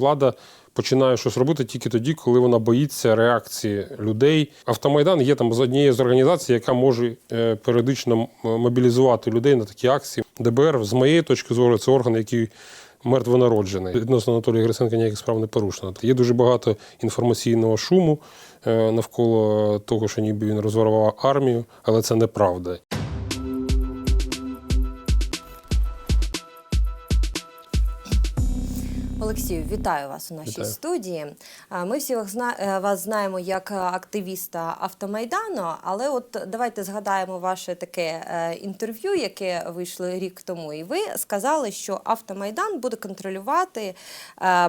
Влада починає щось робити тільки тоді, коли вона боїться реакції людей. Автомайдан є там з однією з організацій, яка може е, періодично мобілізувати людей на такі акції. ДБР, з моєї точки зору, це орган, який мертвонароджений. Відносно Анатолія Гриценка ніяких справ не порушено. Є дуже багато інформаційного шуму е, навколо того, що ніби він розворував армію, але це неправда. Олексію, вітаю вас у нашій Вітаю. студії. Ми всі вас е, вас знаємо як е, активіста Автомайдану, але от давайте згадаємо ваше таке е, інтерв'ю, яке вийшло рік тому. І ви сказали, що Автомайдан буде контролювати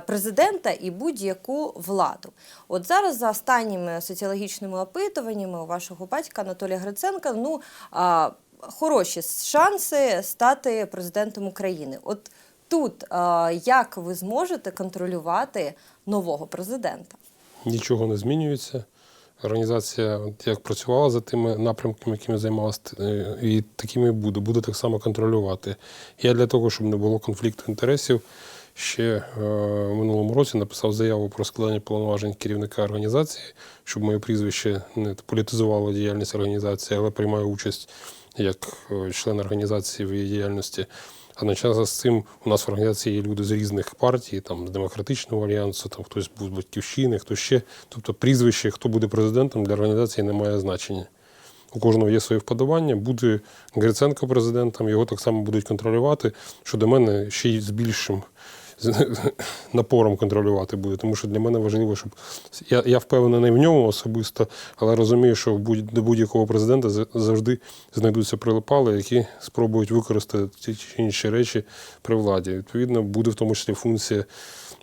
президента і будь-яку владу. От зараз за останніми соціологічними опитуваннями у вашого батька Анатолія Гриценка, ну хороші шанси стати президентом України. От Тут е, як ви зможете контролювати нового президента? Нічого не змінюється. Організація як працювала за тими напрямками, якими займалася, е, і такими буде. Буде так само контролювати. Я для того, щоб не було конфлікту інтересів, ще е, в минулому році написав заяву про складання повноважень керівника організації, щоб моє прізвище не політизувало діяльність організації, але приймаю участь як член організації в її діяльності. Одночасно з цим у нас в організації є люди з різних партій, там з демократичного альянсу, там хтось з батьківщини, хто ще. Тобто прізвище, хто буде президентом для організації, не має значення. У кожного є своє вподобання. Буде Гриценко президентом, його так само будуть контролювати, що до мене ще й з більшим напором контролювати буде. Тому що для мене важливо, щоб я, я впевнений в ньому особисто, але розумію, що будь, до будь-якого президента завжди знайдуться прилипали, які спробують використати ті чи інші речі при владі. Відповідно, буде в тому числі функція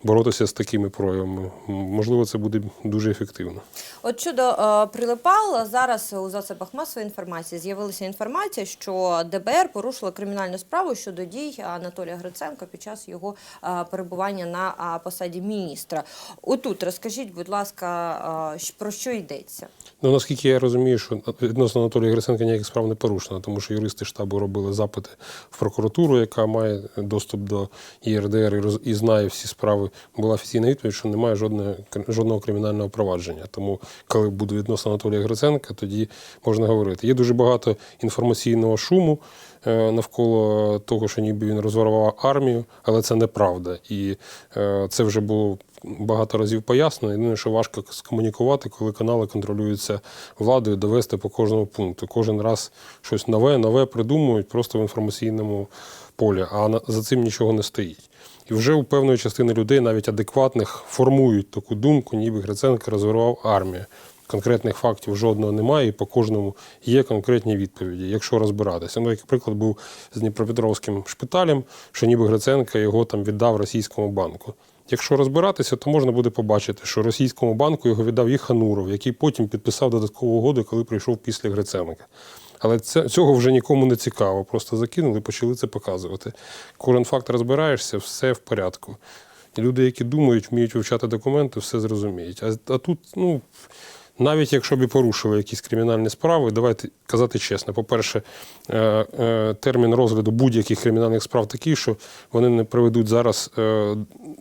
боротися з такими проявами. Можливо, це буде дуже ефективно. От щодо е, прилипал, зараз у засобах масової інформації з'явилася інформація, що ДБР порушило кримінальну справу щодо дій Анатолія Гриценка під час його е, перебування на а, посаді міністра. Отут розкажіть, будь ласка, е, про що йдеться? Ну, наскільки я розумію, що відносно Анатолія Гриценка ніяких справ не порушено, тому що юристи штабу робили запити в прокуратуру, яка має доступ до ЄРДР і знає всі справи. Була офіційна відповідь, що немає жодного, жодного кримінального провадження. Тому, коли буде відносно Анатолія Гриценка, тоді можна говорити. Є дуже багато інформаційного шуму е, навколо того, що ніби він розворував армію, але це неправда. І е, це вже було багато разів пояснено. Єдине, що важко скомунікувати, коли канали контролюються владою, довести по кожному пункту. Кожен раз щось нове, нове придумують просто в інформаційному полі, а за цим нічого не стоїть. І вже у певної частини людей, навіть адекватних, формують таку думку, ніби Гриценко розвивав армію. Конкретних фактів жодного немає, і по кожному є конкретні відповіді, якщо розбиратися. Ну, як приклад був з Дніпропетровським шпиталем, що ніби Гриценко його там віддав російському банку. Якщо розбиратися, то можна буде побачити, що російському банку його віддав Їхануров, який потім підписав додаткову угоду, коли прийшов після Гриценка. Але це, цього вже нікому не цікаво. Просто закинули і почали це показувати. Кожен факт розбираєшся, все в порядку. Люди, які думають, вміють вивчати документи, все зрозуміють. А, а тут, ну. Навіть якщо б і порушили якісь кримінальні справи, давайте казати чесно. По-перше, е, е, термін розгляду будь-яких кримінальних справ такий, що вони не приведуть зараз е,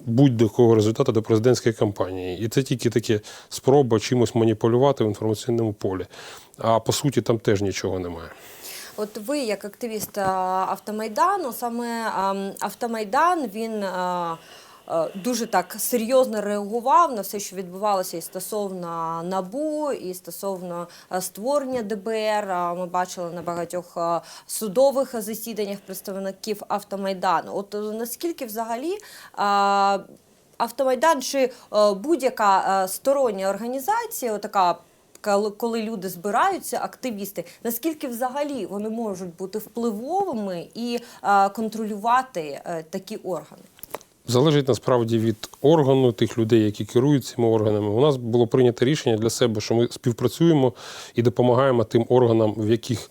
будь-до якого результату до президентської кампанії. І це тільки таке спроба чимось маніпулювати в інформаційному полі. А по суті, там теж нічого немає. От ви, як активіст автомайдану, саме автомайдан він. Дуже так серйозно реагував на все, що відбувалося і стосовно набу, і стосовно створення ДБР. Ми бачили на багатьох судових засіданнях представників автомайдану. От е, наскільки взагалі автомайдан чи е, будь-яка е, стороння організація, така коли- люди збираються, активісти, наскільки взагалі вони можуть бути впливовими і контролювати е, такі органи? Залежить насправді від органу тих людей, які керують цими органами. У нас було прийнято рішення для себе, що ми співпрацюємо і допомагаємо тим органам, в яких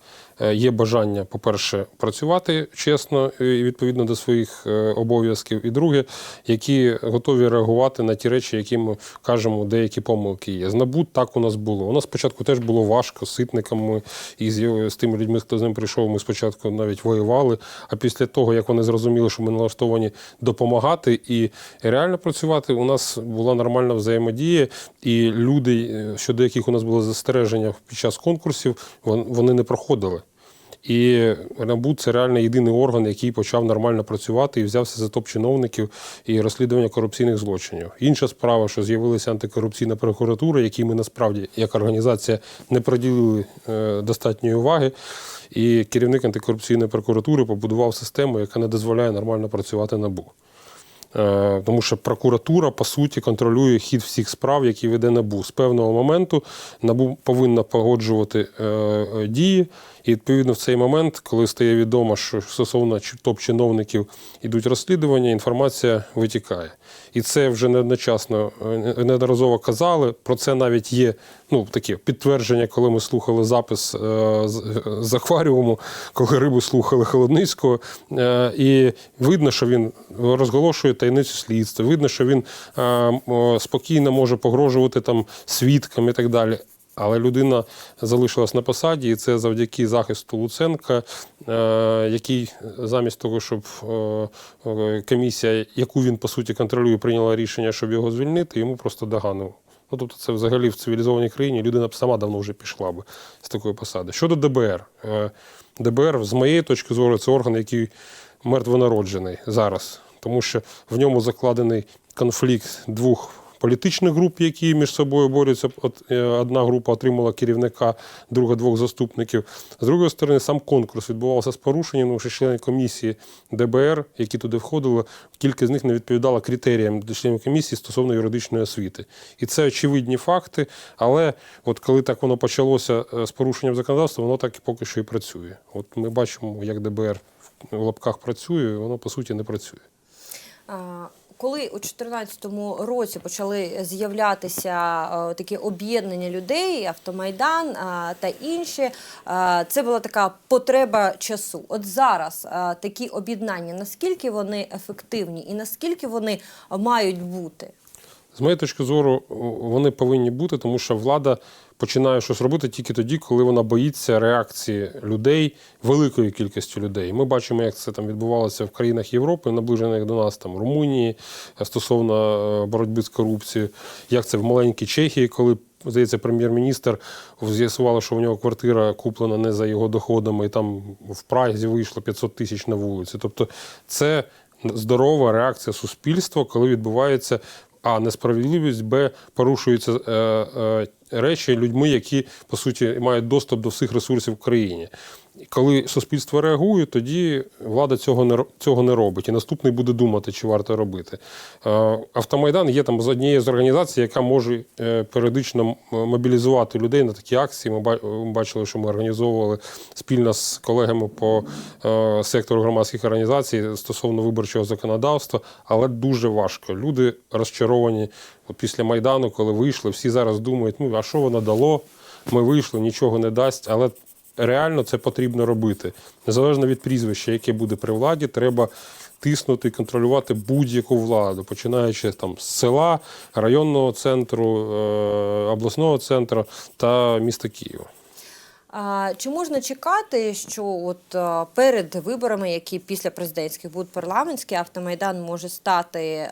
є бажання, по-перше, працювати чесно і відповідно до своїх е, обов'язків. І друге, які готові реагувати на ті речі, які ми кажемо, деякі помилки є. З НАБУ так у нас було. У нас спочатку теж було важко з ситниками і з, з тими людьми, хто з ним прийшов. Ми спочатку навіть воювали. А після того, як вони зрозуміли, що ми налаштовані допомагати і реально працювати, у нас була нормальна взаємодія, і люди, е, щодо яких у нас було застереження під час конкурсів, вони не проходили. І НАБУ це реально єдиний орган, який почав нормально працювати і взявся за топ-чиновників і розслідування корупційних злочинів. Інша справа, що з'явилася антикорупційна прокуратура, якій ми насправді як організація не приділили е, достатньої уваги. І керівник антикорупційної прокуратури побудував систему, яка не дозволяє нормально працювати НАБУ. Е, Тому що прокуратура по суті контролює хід всіх справ, які веде НАБУ. З певного моменту НАБУ повинна погоджувати е, дії. І відповідно в цей момент, коли стає відомо, що стосовно топ-чиновників йдуть розслідування, інформація витікає. І це вже неодночасно е, неодноразово казали. Про це навіть є ну, таке підтвердження, коли ми слухали запис е, з, з акваріуму, коли рибу слухали Холодницького. Е, і видно, що він розголошує таємницю слідства. Видно, що він е, спокійно може погрожувати там свідкам і так далі. Але людина залишилась на посаді, і це завдяки захисту Луценка, е, який замість того, щоб е, комісія, яку він по суті контролює, прийняла рішення, щоб його звільнити, йому просто доганив. Ну, тобто, це взагалі в цивілізованій країні людина б сама давно вже пішла б з такої посади. Щодо ДБР, Е, ДБР, з моєї точки зору, це орган, який мертвонароджений зараз, тому що в ньому закладений конфлікт двох політичних груп, які між собою борються. Е, одна група отримала керівника, друга двох заступників. З другої сторони, сам конкурс відбувався з порушенням, тому що члени комісії ДБР, які туди входили, кілька з них не відповідала критеріям членів комісії стосовно юридичної освіти. І це очевидні факти. Але от коли так воно почалося е, з порушенням законодавства, воно так і поки що і працює. От ми бачимо, як ДБР в лапках працює, воно по суті не працює. Коли у 2014 році почали з'являтися е, такі об'єднання людей, автомайдан е, та інші, е, це була така потреба часу. От зараз такі об'єднання, наскільки вони ефективні і наскільки вони мають бути? З моєї точки зору, вони повинні бути, тому що влада починає щось робити тільки тоді, коли вона боїться реакції людей, великої кількості людей. Ми бачимо, як це там відбувалося в країнах Європи, наближених до нас, там Румунії, стосовно е, боротьби з корупцією, як це в маленькій Чехії, коли. Здається, прем'єр-міністр з'ясувало, що в нього квартира куплена не за його доходами, і там в Празі вийшло 500 тисяч на вулиці. Тобто, це здорова реакція суспільства, коли відбувається а несправедливість, б порушується е, е, речі людьми, які по суті мають доступ до всіх ресурсів в країні. Коли суспільство реагує, тоді влада цього не цього не робить. І наступний буде думати, чи варто робити. Е, Автомайдан є там з однією з організацій, яка може е, періодично мобілізувати людей на такі акції. Ми бачили, що ми організовували спільно з колегами по е, сектору громадських організацій стосовно виборчого законодавства, але дуже важко. Люди розчаровані після Майдану, коли вийшли, всі зараз думають, ну а що воно дало? Ми вийшли, нічого не дасть. Але реально це потрібно робити. Незалежно від прізвища, яке буде при владі, треба тиснути і контролювати будь-яку владу, починаючи там з села, районного центру, е, обласного центру та міста Києва. Чи можна чекати, що от перед виборами, які після президентських будуть парламентські, автомайдан може стати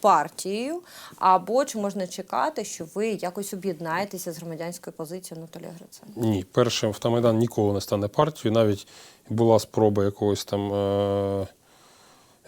партією? Або чи можна чекати, що ви якось об'єднаєтеся з громадянською позицією Анатолія Гриценка? Ні, першим автомайдан ніколи не стане партією. Навіть була спроба якогось там е-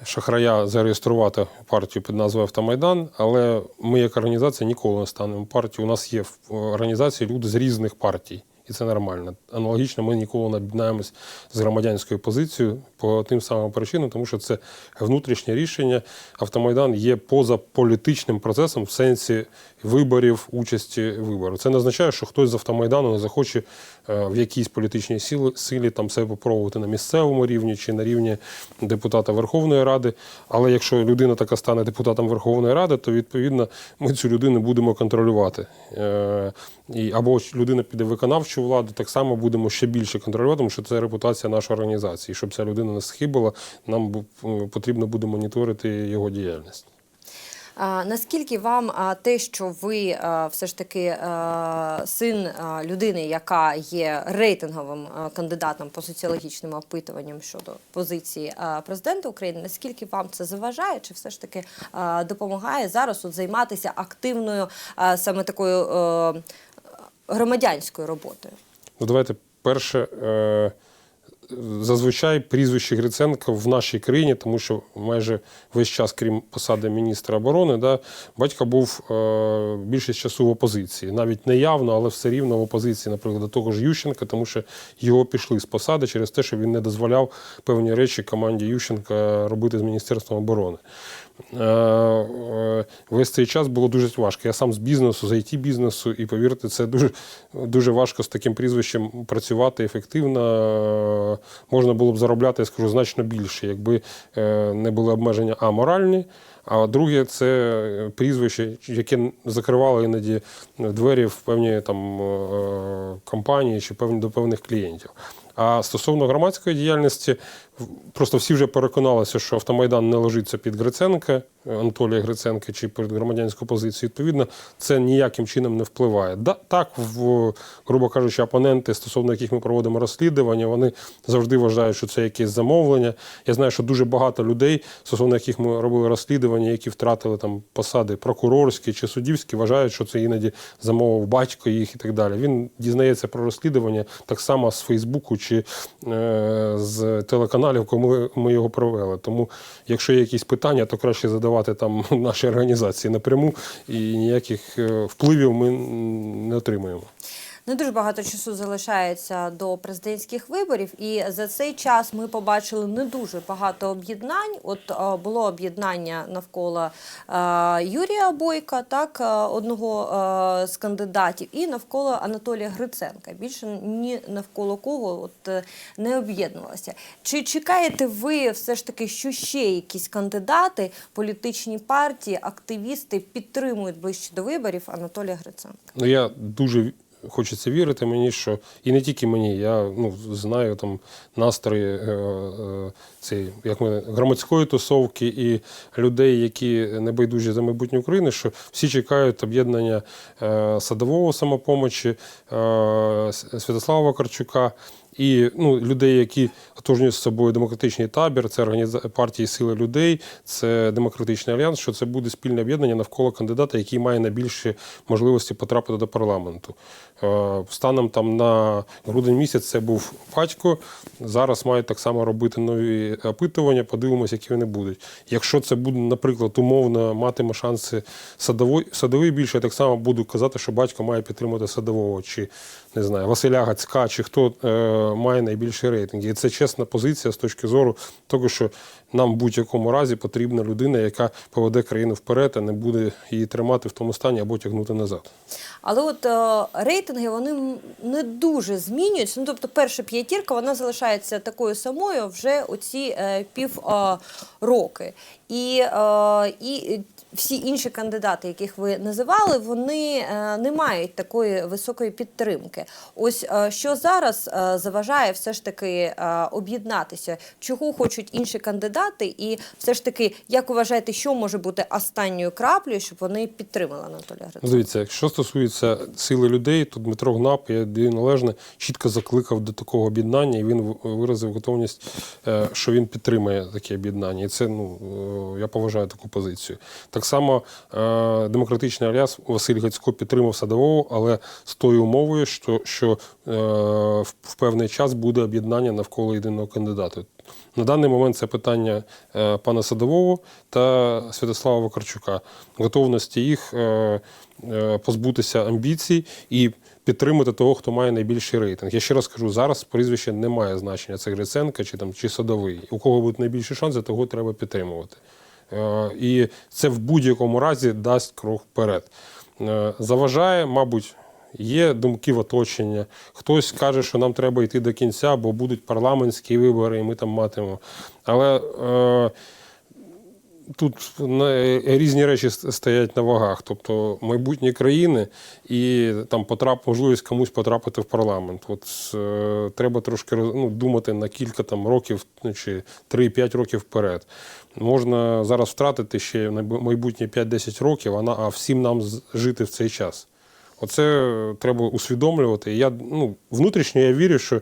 шахрая зареєструвати партію під назвою Автомайдан, але ми, як організація, ніколи не станемо партією. У нас є в організації люди з різних партій. І це нормально. Аналогічно, ми ніколи не об'єднаємось з громадянською позицією по тим самим причинам, тому що це внутрішнє рішення. Автомайдан є поза політичним процесом в сенсі виборів, участі виборів. Це не означає, що хтось з автомайдану не захоче в якійсь політичній силі, силі там себе попробувати на місцевому рівні чи на рівні депутата Верховної Ради. Але якщо людина така стане депутатом Верховної Ради, то відповідно ми цю людину будемо контролювати. Е, І або людина піде в виконавчу владу, так само будемо ще більше контролювати, тому що це репутація нашої організації. Щоб ця людина не схибила, нам е, потрібно буде моніторити його діяльність. Наскільки вам те, що ви все ж таки син людини, яка є рейтинговим кандидатом по соціологічним опитуванням щодо позиції президента України, наскільки вам це заважає, чи все ж таки допомагає зараз от займатися активною саме такою е, громадянською роботою? Ну, давайте перше. Е, Зазвичай прізвище Гриценка в нашій країні, тому що майже весь час, крім посади міністра оборони, да, батько був е, більшість часу в опозиції. Навіть не явно, але все рівно в опозиції, наприклад, до того ж Ющенка, тому що його пішли з посади через те, що він не дозволяв певні речі команді Ющенка робити з Міністерством оборони. Е, е, Весь цей час було дуже важко. Я сам з бізнесу, з it бізнесу, і повірте, це дуже, дуже важко з таким прізвищем працювати ефективно. Е, Можна було б заробляти, я скажу, значно більше, якби не були обмеження а моральні. А друге, це прізвище, яке закривало іноді двері в певні там компанії чи певні до певних клієнтів. А стосовно громадської діяльності, просто всі вже переконалися, що автомайдан не ложиться під Гриценка, Анатолія Гриценка чи під громадянську позицію. Відповідно, це ніяким чином не впливає. Да, так, в, грубо кажучи, опоненти, стосовно яких ми проводимо розслідування, вони завжди вважають, що це якесь замовлення. Я знаю, що дуже багато людей, стосовно яких ми робили розслідування, які втратили там посади прокурорські чи суддівські, вважають, що це іноді замовив батько їх і так далі. Він дізнається про розслідування так само з Фейсбуку чи е, з телеканалів, коли ми його провели. Тому, якщо є якісь питання, то краще задавати там нашій організації напряму, і ніяких е, впливів ми не отримуємо. Не дуже багато часу залишається до президентських виборів, і за цей час ми побачили не дуже багато об'єднань. От е, було об'єднання навколо е, Юрія Бойка, так е, одного з кандидатів, і навколо Анатолія Гриценка. Більше ні навколо кого от не об'єднувалося. Чи чекаєте ви все ж таки, що ще якісь кандидати, політичні партії, активісти підтримують ближче до виборів Анатолія Гриценка? Ну я дуже хочеться вірити мені, що і не тільки мені, я ну, знаю там настрої е, е, цієї, як ми, громадської тусовки і людей, які небайдужі за майбутнє України, що всі чекають об'єднання е, садового самопомочі, е, Святослава Вакарчука. І ну, людей, які отожнюють з собою демократичний табір, це організа... партії Сили людей, це демократичний альянс, що це буде спільне об'єднання навколо кандидата, який має найбільші можливості потрапити до парламенту. Е, Станом там на грудень місяць це був батько. Зараз мають так само робити нові опитування. Подивимося, які вони будуть. Якщо це буде, наприклад, умовно матиме шанси садовий, садовий більше, я так само буду казати, що батько має підтримати садового чи не знаю, Василя Гацька, чи хто е, має найбільші рейтинг. І це чесна позиція з точки зору того, що нам в будь-якому разі потрібна людина, яка поведе країну вперед, а не буде її тримати в тому стані або тягнути назад. Але от е, рейтинги вони не дуже змінюються. Ну тобто, перша п'ятірка вона залишається такою самою вже оці е, пів е, роки. І, е, і всі інші кандидати, яких ви називали, вони е, не мають такої високої підтримки. Ось е, що зараз е, заважає все ж таки е, об'єднатися, чого хочуть інші кандидати, і все ж таки, як вважаєте, що може бути останньою краплею, щоб вони підтримали Анатолія Гриценка? Дивіться, якщо стосується сили людей, то Дмитро Гнап, я даю належне, чітко закликав до такого об'єднання, і він виразив готовність, е, що він підтримує таке об'єднання. І це ну е, я поважаю таку позицію. Так само е, демократичний альянс Василь Гацько підтримав садового, але з тою умовою, що, що в певний час буде об'єднання навколо єдиного кандидата. На даний момент це питання е, пана Садового та Святослава Вакарчука, готовності їх е, е, позбутися амбіцій і підтримати того, хто має найбільший рейтинг. Я ще раз кажу, зараз прізвище не має значення. Це Гриценка чи там чи Садовий. У кого будуть найбільші шанси, того треба підтримувати. І це в будь-якому разі дасть крок вперед. Заважає, мабуть, Є думки в оточення. Хтось каже, що нам треба йти до кінця, бо будуть парламентські вибори, і ми там матимемо. Але е, тут різні речі стоять на вагах. Тобто майбутнє країни і там потрап, можливість комусь потрапити в парламент. От е, треба трошки ну, думати на кілька там років ну, чи 3-5 років вперед. Можна зараз втратити ще на майбутнє 5-10 років, а всім нам жити в цей час. Оце треба усвідомлювати. Я ну, внутрішньо я вірю, що е,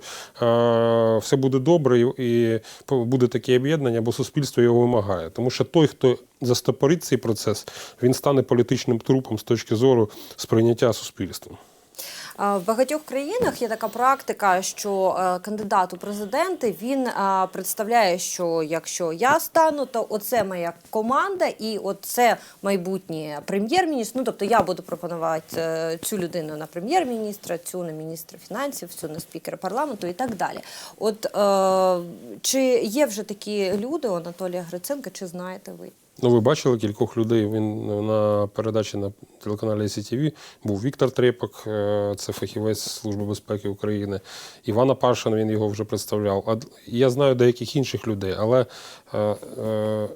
все буде добре і, буде таке об'єднання, бо суспільство його вимагає. Тому що той, хто застопорить цей процес, він стане політичним трупом з точки зору сприйняття суспільством. В багатьох країнах є така практика, що е, кандидат у президенти він представляє, що якщо я стану, то оце моя команда, і оце майбутній прем'єр-міністр. Ну тобто я буду пропонувати е, цю людину на прем'єр-міністра, цю на міністра фінансів, цю на спікера парламенту і так далі. От е, чи є вже такі люди у Анатолія Гриценка, чи знаєте ви? Ну, ви бачили кількох людей. Він на передачі на телеканалі СІТВ був Віктор Трепак, е, це фахівець Служби безпеки України. Івана Пашин, він його вже представляв. А я знаю деяких інших людей, але е, е,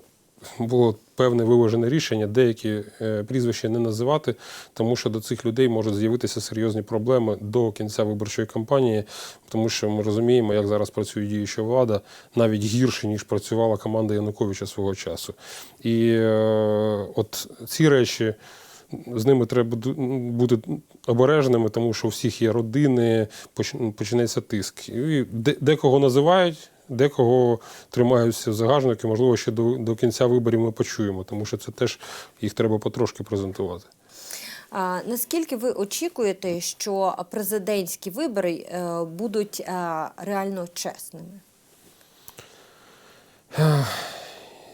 було певне виважене рішення деякі е, прізвища не називати, тому що до цих людей можуть з'явитися серйозні проблеми до кінця виборчої кампанії, тому що ми розуміємо, як зараз працює діюча влада, навіть гірше, ніж працювала команда Януковича свого часу. І е, от ці речі. З ними треба бути обережними, тому що у всіх є родини, почнеться тиск. І декого називають, декого тримаються загажники. Можливо, ще до, до кінця виборів ми почуємо, тому що це теж їх треба потрошки презентувати. А, Наскільки ви очікуєте, що президентські вибори е, будуть е, реально чесними?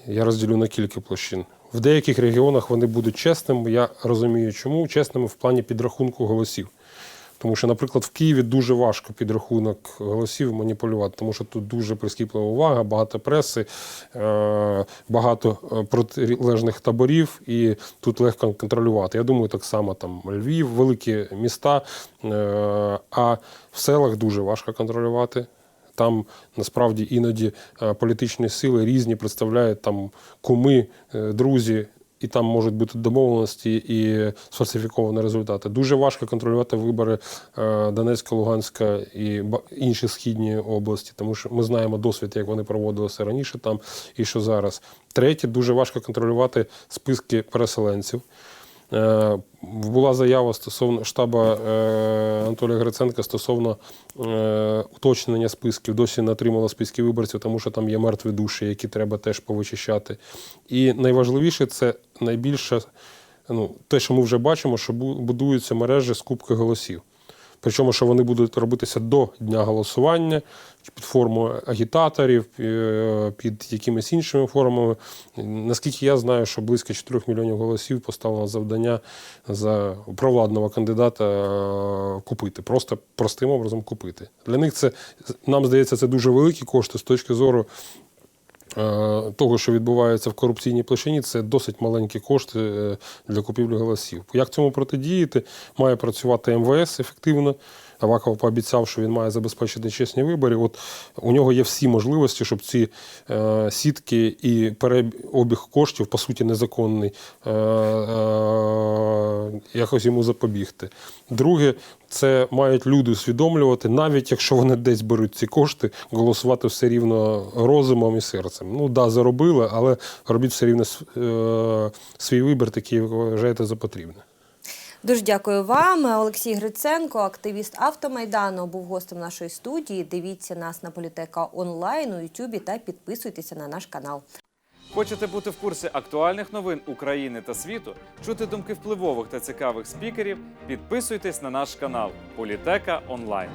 Я розділю на кілька площин. В деяких регіонах вони будуть чесними. Я розумію, чому чесними в плані підрахунку голосів. Тому що, наприклад, в Києві дуже важко підрахунок голосів маніпулювати, тому що тут дуже прискіплива увага, багато преси, е, багато е, протилежних таборів, і тут легко контролювати. Я думаю, так само там Львів, великі міста, е, а в селах дуже важко контролювати. Там насправді іноді політичні сили різні представляють там куми, друзі, і там можуть бути домовленості і сфальсифіковані результати. Дуже важко контролювати вибори е, Донецька, Луганська і інші східні області, тому що ми знаємо досвід, як вони проводилися раніше там і що зараз. Третє, дуже важко контролювати списки переселенців. Е, Була заява стосовно штабу е, Анатолія Гриценка стосовно е, уточнення списків. Досі не отримала списки виборців, тому що там є мертві душі, які треба теж повичищати. І найважливіше це найбільше ну, те, що ми вже бачимо, що бу- будуються мережі скупки голосів. Причому, що вони будуть робитися до дня голосування під формою агітаторів, е, під якимись іншими формами. Наскільки я знаю, що близько 4 мільйонів голосів поставлено завдання за провладного кандидата е, купити, просто простим образом купити. Для них це нам здається, це дуже великі кошти з точки зору. Е, Того, що відбувається в корупційній площині, це досить маленькі кошти е, для купівлі голосів. Як цьому протидіяти? Має працювати МВС ефективно. Аваков пообіцяв, що він має забезпечити чесні вибори. От у нього є всі можливості, щоб ці е, сітки і переобіг коштів, по суті, незаконний, е, е, якось йому запобігти. Друге, це мають люди усвідомлювати, навіть якщо вони десь беруть ці кошти, голосувати все рівно розумом і серцем. Ну да, заробили, але робіть все рівно е, свій вибір, такий вважаєте за потрібне. Дуже дякую вам. Олексій Гриценко, активіст автомайдану, був гостем нашої студії. Дивіться нас на політека онлайн у Ютубі та підписуйтеся на наш канал. Хочете бути в курсі актуальних новин України та світу, чути думки впливових та цікавих спікерів? Підписуйтесь на наш канал Політека Онлайн.